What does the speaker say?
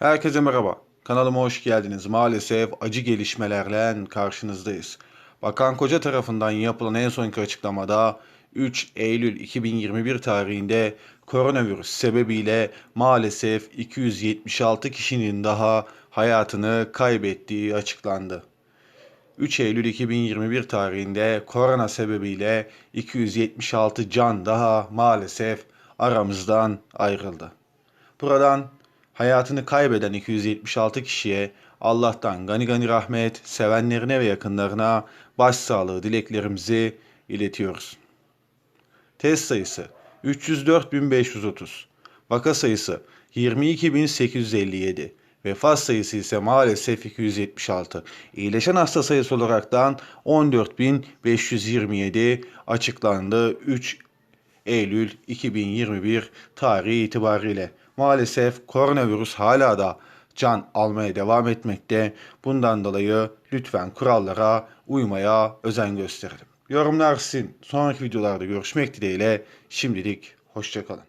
Herkese merhaba. Kanalıma hoş geldiniz. Maalesef acı gelişmelerle karşınızdayız. Bakan Koca tarafından yapılan en sonki açıklamada 3 Eylül 2021 tarihinde koronavirüs sebebiyle maalesef 276 kişinin daha hayatını kaybettiği açıklandı. 3 Eylül 2021 tarihinde korona sebebiyle 276 can daha maalesef aramızdan ayrıldı. Buradan hayatını kaybeden 276 kişiye Allah'tan gani gani rahmet, sevenlerine ve yakınlarına başsağlığı dileklerimizi iletiyoruz. Test sayısı 304.530. Vaka sayısı 22.857. Vefat sayısı ise maalesef 276. İyileşen hasta sayısı olaraktan 14.527 açıklandı 3 Eylül 2021 tarihi itibariyle. Maalesef koronavirüs hala da can almaya devam etmekte. Bundan dolayı lütfen kurallara uymaya özen gösterelim. Yorumlar sizin. Sonraki videolarda görüşmek dileğiyle. Şimdilik hoşçakalın.